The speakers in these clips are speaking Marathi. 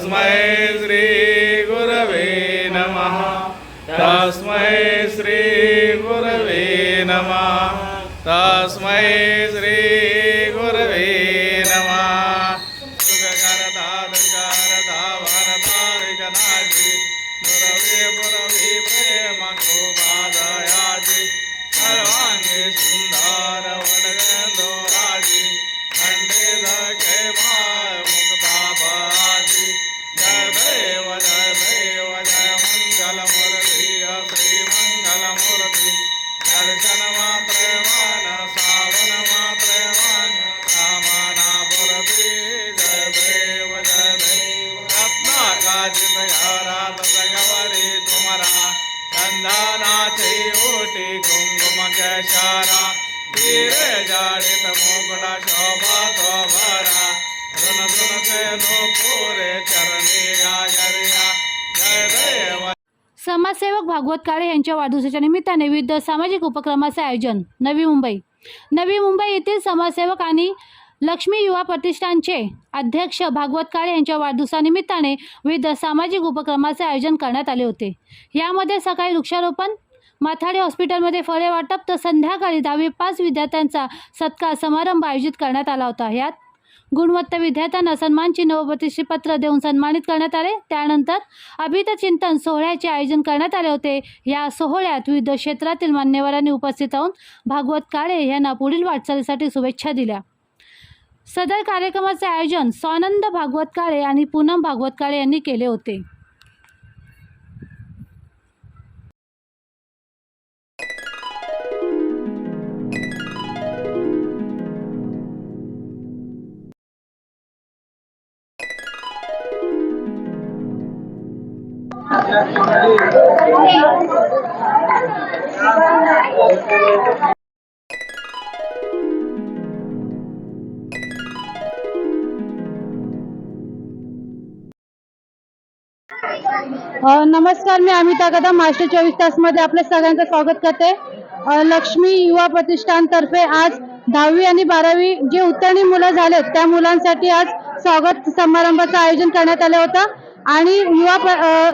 तस्मै श्री गुरवे नमः। तस्मै श्री गुरवे नमः। तस्मै श्री गुरवे नमः। सुंदर समाजसेवक भागवत काळे यांच्या वाढदिवसाच्या निमित्ताने विविध सामाजिक उपक्रमाचे आयोजन. नवी मुंबई. नवी मुंबई येथील समाजसेवक आणि लक्ष्मी युवा प्रतिष्ठानचे अध्यक्ष भागवत काळे यांच्या वाढदिवसानिमित्ताने विविध सामाजिक उपक्रमाचे आयोजन करण्यात आले होते. यामध्ये सकाळी वृक्षारोपण माथाडे हॉस्पिटलमध्ये फळे वाटप तर संध्याकाळी दहावी पाच विद्यार्थ्यांचा सत्कार समारंभ आयोजित करण्यात आला होता. यात गुणवत्ता विद्यार्थ्यांना सन्मान चिन्ह व प्रतिष्ठीपत्र देऊन सन्मानित करण्यात आले. त्यानंतर अभित चिंतन सोहळ्याचे आयोजन करण्यात आले होते. या सोहळ्यात विविध क्षेत्रातील मान्यवरांनी उपस्थित राहून भागवत काळे यांना पुढील वाटचालीसाठी शुभेच्छा दिल्या. सदर कार्यक्रमाचे आयोजन स्वानंद भागवत काळे आणि पूनम भागवत काळे यांनी केले होते. नमस्कार मी अमिता कदम. मास्टर चोवीस तासमध्ये आपल्या सगळ्यांचं स्वागत करते. लक्ष्मी युवा प्रतिष्ठानतर्फे आज दहावी आणि बारावी जे उत्तरणी मुलं झालेत त्या मुलांसाठी आज स्वागत समारंभाचं आयोजन करण्यात आलं होतं. आणि युवा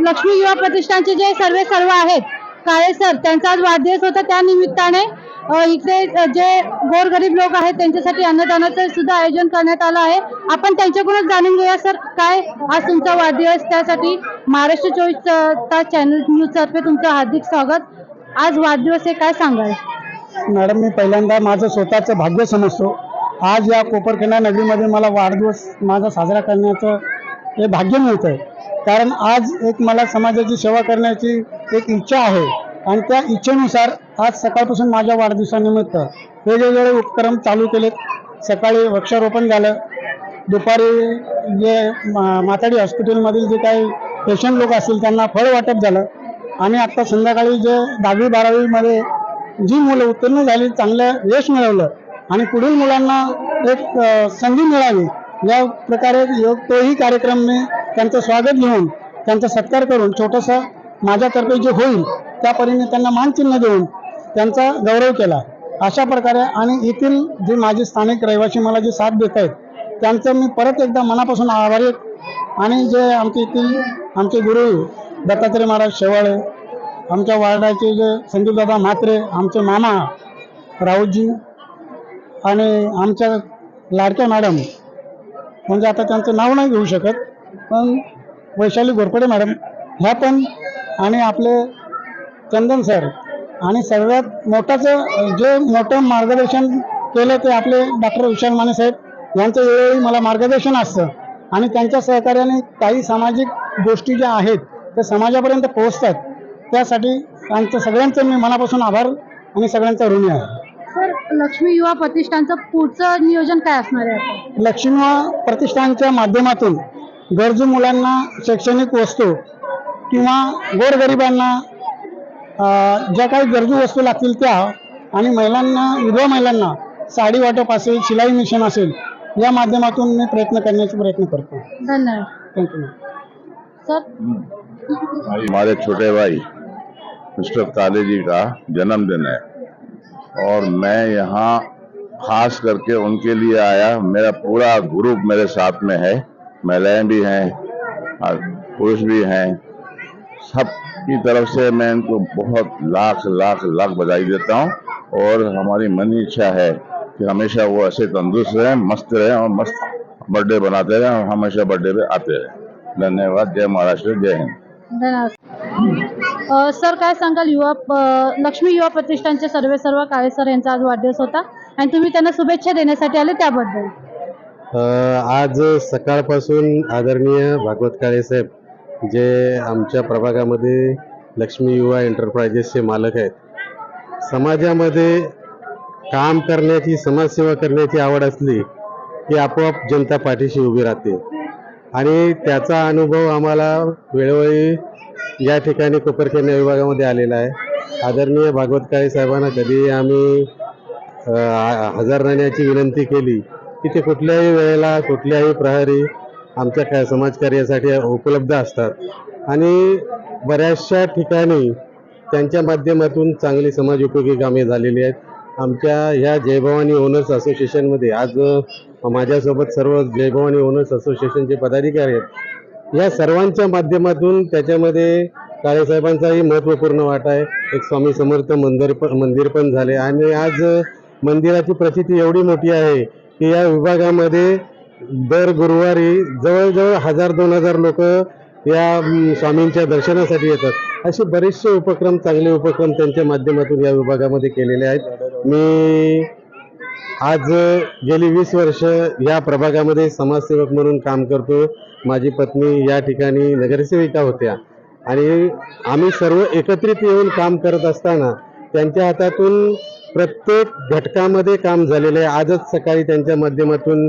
लक्ष्मी युवा प्रतिष्ठानचे जे सर्वे सर्व आहेत काळे सर त्यांचा आज वाढदिवस होता. त्या निमित्ताने अ, जे गोरगरीब लोक आहेत त्यांच्यासाठी अन्नदानाचं सुद्धा आयोजन करण्यात आलं आहे. आपण त्यांच्याकडूनच जाणून घेऊया सर काय आज तुमचा वाढदिवस? त्यासाठी महाराष्ट्र चोवीस तास चॅनल न्यूजतर्फे तुमचं हार्दिक स्वागत. आज वाढदिवस हे काय सांगाल? मॅडम मी पहिल्यांदा माझं स्वतःचं भाग्य समजतो. आज या कोपरखेडा नगरीमध्ये मला वाढदिवस माझा साजरा करण्याचं हे भाग्य मिळतं आहे. कारण आज एक मला समाजाची सेवा करण्याची एक इच्छा आहे आणि त्या इच्छेनुसार आज सकाळपासून माझ्या वाढदिवसानिमित्त वेगवेगळे उपक्रम चालू केलेत. सकाळी वृक्षारोपण झालं. दुपारी जे मा- माताडी हॉस्पिटलमधील जे काही पेशंट लोक असतील त्यांना फळ वाटप झालं. आणि आत्ता संध्याकाळी जे दहावी बारावीमध्ये जी मुलं उत्तीर्ण झाली चांगलं यश मिळवलं आणि पुढील मुलांना एक संधी मिळावी या प्रकारे योग तोही कार्यक्रम मी त्यांचं स्वागत घेऊन त्यांचा सत्कार करून छोटंसं माझ्यातर्फे जे होईल त्या परीने त्यांना मानचिन्ह देऊन त्यांचा गौरव केला. अशा प्रकारे आणि येथील जे माझे स्थानिक रहिवासी मला जे साथ देत आहेत त्यांचं मी परत एकदा मनापासून आभारी आणि जे आमचे येथील आमचे गुरु दत्तात्रय महाराज शेवाळे आमच्या वार्डाचे जे संदीपदादा म्हात्रे आमचे मामा राऊतजी आणि आमच्या लाडक्या मॅडम म्हणजे आता त्यांचं नाव नाही घेऊ शकत. पण वैशाली घोरपडे मॅडम ह्या पण आणि आपले चंदन सर आणि सगळ्यात मोठाचं जे मोठं मार्गदर्शन केलं ते आपले डॉक्टर विशाल माने साहेब. यांचं वेळोवेळी मला मार्गदर्शन असतं. आणि त्यांच्या सहकार्याने काही सामाजिक गोष्टी ज्या आहेत त्या समाजापर्यंत पोहोचतात. त्यासाठी त्यांचं सगळ्यांचं मी मनापासून आभार आणि सगळ्यांचा ऋणी आहे. सर लक्ष्मी युवा प्रतिष्ठानचं पुढचं नियोजन काय असणार आहे? आता? लक्ष्मी प्रतिष्ठानच्या माध्यमातून गरजू मुलांना शैक्षणिक वस्तू किंवा गोरगरिबांना अं, ज्या काही गरजू वस्तू लागतील त्या आणि महिलांना विधवा महिलांना साडी वाटप असेल शिलाई मिशन असेल या माध्यमातून मी प्रयत्न करण्याचा प्रयत्न करतो. धन्यवाद. Thank you sir? हमारे छोटे भाई मिस्टर काले जी का जन्मदिन है और मैं यहाँ खास करके उनके लिए आया। मेरा पूरा ग्रुप मेरे साथ में है। महिलाएँ भी हैं, और पुरुष भी हैं। सबकी तरफ़ से मैं इनको बहुत लाख लाख लाख बधाई देता हूँ। और हमारी मन इच्छा है कि हमेशा वो ऐसे तंदुरुस्त रहें, मस्त रहें और मस्त बर्थडे बनाते रहें और हमेशा बर्थडे पे आते रहें। धन्यवाद। जय महाराष्ट्र, जय हिंद। सर काय सांगाल? युवा लक्ष्मी युवा प्रतिष्ठानचे सर्वे सर्व काळे सर यांचा आज वाढदिवस होता आणि तुम्ही त्यांना शुभेच्छा देण्यासाठी आले त्याबद्दल. आज सकाळपासून आदरणीय भागवत काळे साहेब जे आमच्या प्रभागामध्ये लक्ष्मी युवा एंटरप्राइजेसचे मालक आहेत समाजामध्ये काम करण्याची समाजसेवा करण्याची आवड असली की आपोआप जनता पाठीशी उभी राहते. आणि त्याचा अनुभव आम्हाला वेळोवेळी या ठिकाणी कोपरखेरणा विभागामध्ये आलेला आहे. आदरणीय भागवत काळे साहेबांना कधी आम्ही हजर राहण्याची विनंती केली की ते कुठल्याही वेळेला कुठल्याही प्रहरी आमच्या काय समाजकार्यासाठी उपलब्ध असतात. आणि बऱ्याचशा ठिकाणी त्यांच्या माध्यमातून चांगली समाज उपयोगी कामे झालेली आहेत. आमच्या ह्या जयभवानी ओनर्स असोसिएशनमध्ये आज माझ्यासोबत सर्व जयभवानी ओनर्स असोसिएशनचे पदाधिकारी आहेत. या सर्वांच्या माध्यमातून त्याच्यामध्ये काळेसाहेबांचाही महत्त्वपूर्ण वाटा आहे. एक स्वामी समर्थ मंदिर पण मंदिर पण झाले. आणि आज मंदिराची प्रसिद्धी एवढी मोठी आहे की या विभागामध्ये दर गुरुवारी जवळजवळ हजार दोन हजार लोक या स्वामींच्या दर्शनासाठी येतात. असे बरेचसे उपक्रम चांगले उपक्रम त्यांच्या माध्यमातून या विभागामध्ये केलेले आहेत. मी आज गेली वीस वर्ष या प्रभागामध्ये समाजसेवक म्हणून काम करतो. माझी पत्नी या ठिकाणी नगरसेविका होत्या. आणि आम्ही सर्व एकत्रित येऊन काम करत असताना त्यांच्या हातातून प्रत्येक घटकामध्ये काम झालेलं आहे. आजच सकाळी त्यांच्या माध्यमातून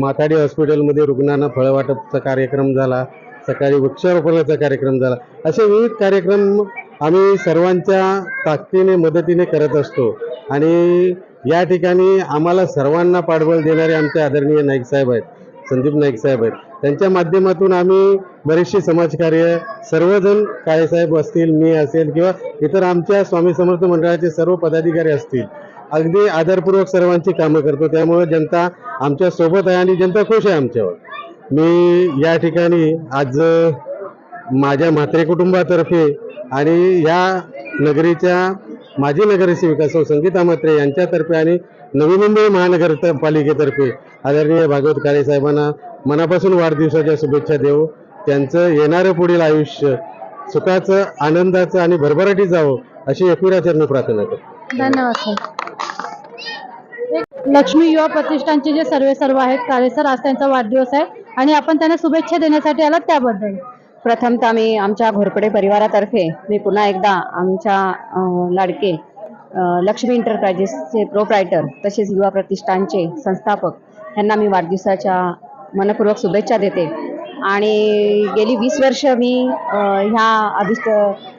माथाडी हॉस्पिटलमध्ये रुग्णांना फळवाटपचा कार्यक्रम झाला. सकाळी वृक्षारोपणाचा कार्यक्रम झाला. असे विविध कार्यक्रम आम्ही सर्वांच्या ताकदीने मदतीने करत असतो. आणि या ठिकाणी आम्हाला सर्वांना पाठबळ देणारे आमचे आदरणीय नाईक साहेब आहेत संदीप नाईक साहेब आहेत. त्यांच्या माध्यमातून आम्ही बरेचसे समाजकार्य सर्वजण काळेसाहेब असतील मी असेल किंवा इतर आमच्या स्वामी समर्थ मंडळाचे सर्व पदाधिकारी असतील अगदी आदरपूर्वक सर्वांची कामं करतो. त्यामुळे जनता आमच्यासोबत आहे आणि जनता खुश आहे आमच्यावर. मी या ठिकाणी आज माझ्या म्हात्रे कुटुंबातर्फे आणि या नगरीच्या माजी नगरसेविका सौ संगीता म्हात्रे यांच्यातर्फे आणि नवी मुंबई महानगरपालिकेतर्फे आदरणीय भागवत काळे साहेबांना मनापासून वाढदिवसाच्या शुभेच्छा देऊ. त्यांचं येणारं पुढील आयुष्य सुखाचं आनंदाचं आणि भरभराटी जावं अशी एकविराचरणी प्रार्थना करतो. धन्यवाद सर. लक्ष्मी युवा प्रतिष्ठानचे जे सर्वे सर्व आहेत काळे सर आज त्यांचा वाढदिवस आहे आणि आपण त्यांना शुभेच्छा देण्यासाठी आलात त्याबद्दल. प्रथमतः मी आमच्या घोरपडे परिवारातर्फे मी पुन्हा एकदा आमच्या लाडके लक्ष्मी इंटरप्राइजेसचे प्रोप्रायटर तसेच युवा प्रतिष्ठानचे संस्थापक यांना मी वाढदिवसाच्या मनपूर्वक शुभेच्छा देते. आणि गेली वीस वर्ष मी ह्या अभिष्ट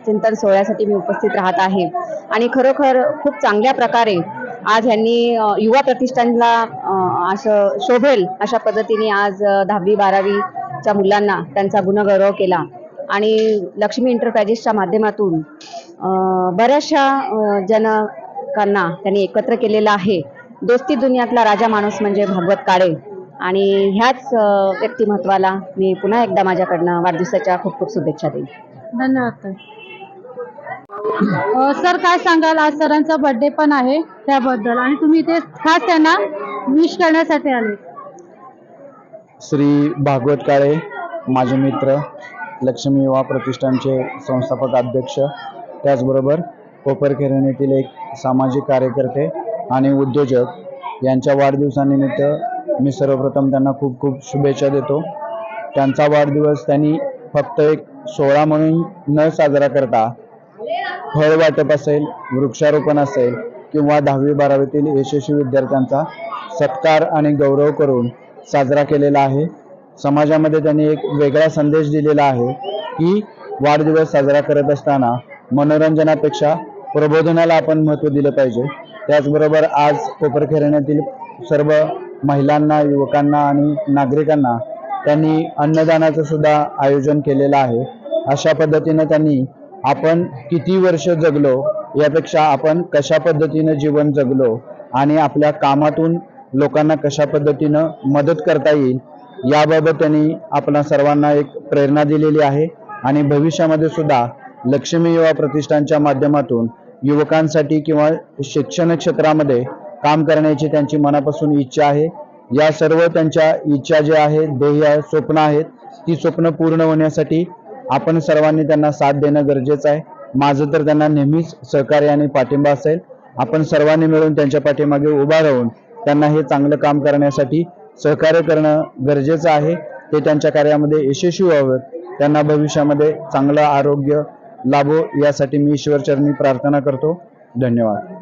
चिंतन सोहळ्यासाठी मी उपस्थित राहत आहे. आणि खरोखर खूप चांगल्या प्रकारे आज ह्यांनी युवा प्रतिष्ठानला असं शोभेल अशा पद्धतीने आज दहावी बारावी च्या मुलांना त्यांचा गुणगौरव केला. आणि लक्ष्मी इंटरप्राइजेसच्या माध्यमातून बऱ्याचशा जनकांना त्यांनी एकत्र केलेलं आहे. दोस्ती दुनियातला राजा माणूस म्हणजे भागवत काळे. आणि ह्याच व्यक्तिमत्वाला मी पुन्हा एकदा माझ्याकडनं वाढदिवसाच्या खूप खूप शुभेच्छा देईन. धन्यवाद. सर सर काय सांगाल? आज सरांचा बर्थडे पण आहे त्याबद्दल. आणि तुम्ही इथे खास त्यांना विश करण्यासाठी आले श्री भागवत काळे माझे मित्र लक्ष्मी युवा प्रतिष्ठानचे संस्थापक अध्यक्ष त्याचबरोबर कोपरखेरण येथील एक सामाजिक कार्यकर्ते आणि उद्योजक. यांच्या वाढदिवसानिमित्त मी सर्वप्रथम त्यांना खूप खूप शुभेच्छा देतो. त्यांचा वाढदिवस त्यांनी फक्त एक सोहळा म्हणून न साजरा करता फळ वाटप असेल वृक्षारोपण असेल किंवा दहावी बारावीतील यशस्वी विद्यार्थ्यांचा सत्कार आणि गौरव करून साजरा केलेला आहे. समाजामध्ये त्यांनी एक वेगळा संदेश दिलेला आहे की वाढदिवस साजरा करत असताना मनोरंजनापेक्षा प्रबोधनाला आपण महत्त्व दिलं पाहिजे. त्याचबरोबर आज कोपरखेरण्यातील सर्व महिलांना युवकांना आणि नागरिकांना त्यांनी अन्नदानाचं सुद्धा आयोजन केलेलं आहे. अशा पद्धतीनं त्यांनी आपण किती वर्ष जगलो यापेक्षा आपण कशा पद्धतीनं जीवन जगलो आणि आपल्या कामातून लोकांना कशा पद्धतीनं मदत करता येईल याबाबत त्यांनी आपणा सर्वांना एक प्रेरणा दिलेली आहे. आणि भविष्यामध्ये सुद्धा लक्ष्मी युवा प्रतिष्ठानच्या माध्यमातून युवकांसाठी किंवा शिक्षण क्षेत्रामध्ये काम करण्याची त्यांची मनापासून इच्छा आहे. या सर्व त्यांच्या इच्छा ज्या आहेत ध्येय स्वप्न आहेत ती स्वप्न पूर्ण होण्यासाठी आपण सर्वांनी त्यांना साथ देणं गरजेचं आहे. माझं तर त्यांना नेहमीच सहकार्य आणि पाठिंबा असेल. आपण सर्वांनी मिळून त्यांच्या पाठीमागे उभा राहून त्यांना हे चांगलं काम करण्यासाठी सहकार्य करणं गरजेचं आहे. ते त्यांच्या कार्यामध्ये यशस्वी व्हावं त्यांना भविष्यामध्ये चांगलं आरोग्य लाभो यासाठी मी ईश्वरचरणी प्रार्थना करतो. धन्यवाद.